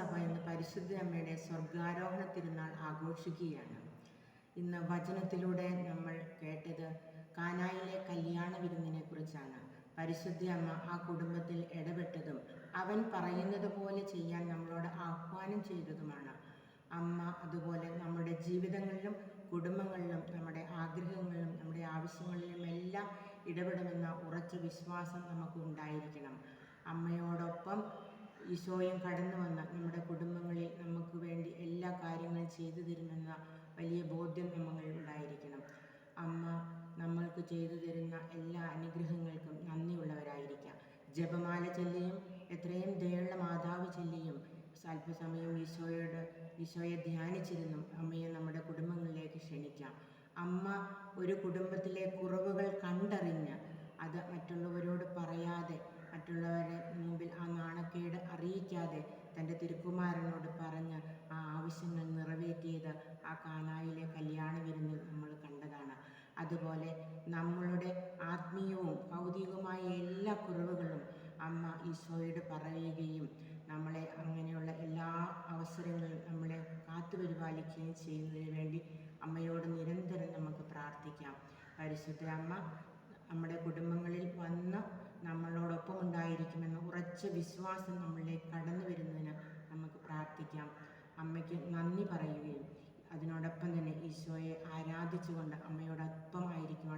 സഭ ഇന്ന് പരിശുദ്ധ അമ്മയുടെ സ്വർഗാരോഹണ തിരുനാൾ ആഘോഷിക്കുകയാണ്. ഇന്ന് വചനത്തിലൂടെ നമ്മൾ കേട്ടത് കാനായിലെ കല്യാണ വിരുന്നിനെ കുറിച്ചാണ്. പരിശുദ്ധ അമ്മ ആ കുടുംബത്തിൽ ഇടപെട്ടതും അവൻ പറയുന്നത് പോലെ ചെയ്യാൻ നമ്മളോട് ആഹ്വാനം ചെയ്തതുമാണ്. അമ്മ അതുപോലെ നമ്മുടെ ജീവിതങ്ങളിലും കുടുംബങ്ങളിലും നമ്മുടെ ആഗ്രഹങ്ങളിലും നമ്മുടെ ആവശ്യങ്ങളിലും എല്ലാം ഇടപെടുമെന്ന ഉറച്ച വിശ്വാസം നമുക്ക് ഉണ്ടായിരിക്കണം അമ്മയോടൊപ്പം ഈശോയും കടന്നു വന്ന നമ്മുടെ കുടുംബങ്ങളിൽ നമുക്ക് വേണ്ടി എല്ലാ കാര്യങ്ങളും ചെയ്തു തരുമെന്ന വലിയ ബോധ്യം നമ്മളിൽ ഉണ്ടായിരിക്കണം. അമ്മ നമ്മൾക്ക് ചെയ്തു തരുന്ന എല്ലാ അനുഗ്രഹങ്ങൾക്കും നന്ദിയുള്ളവരായിരിക്കാം. ജപമാല ചൊല്ലിയും എത്രയും ദയുള്ള മാതാവ് ചൊല്ലിയും അല്പസമയം ഈശോയോട് ഈശോയെ ധ്യാനിച്ചിരുന്നും അമ്മയെ നമ്മുടെ കുടുംബങ്ങളിലേക്ക് ക്ഷണിക്കാം. അമ്മ ഒരു കുടുംബത്തിലെ കുറവുകൾ കണ്ടറിഞ്ഞ് തന്റെ തിരുക്കുമാരനോട് പറഞ്ഞ് ആ ആവശ്യങ്ങൾ നിറവേറ്റിയത് ആ കാനായിലെ കല്യാണ വിരുന്നിൽ നമ്മൾ കണ്ടതാണ്. അതുപോലെ നമ്മളുടെ ആത്മീയവും ഭൗതികവുമായ എല്ലാ കുറവുകളും അമ്മ ഈശോയോട് പറയുകയും നമ്മളെ അങ്ങനെയുള്ള എല്ലാ അവസരങ്ങളും നമ്മളെ കാത്തുപരിപാലിക്കുകയും ചെയ്യുന്നതിന് വേണ്ടി അമ്മയോട് നിരന്തരം നമുക്ക് പ്രാർത്ഥിക്കാം. പരിശുദ്ധ അമ്മ നമ്മുടെ കുടുംബങ്ങളിൽ ഉറച്ച വിശ്വാസം നമ്മളിലേക്ക് കടന്നു വരുന്നതിന് നമുക്ക് പ്രാർത്ഥിക്കാം. അമ്മയ്ക്ക് നന്ദി പറയുകയും അതിനോടൊപ്പം തന്നെ ഈശോയെ ആരാധിച്ചുകൊണ്ട് അമ്മയോടൊപ്പമായിരിക്കും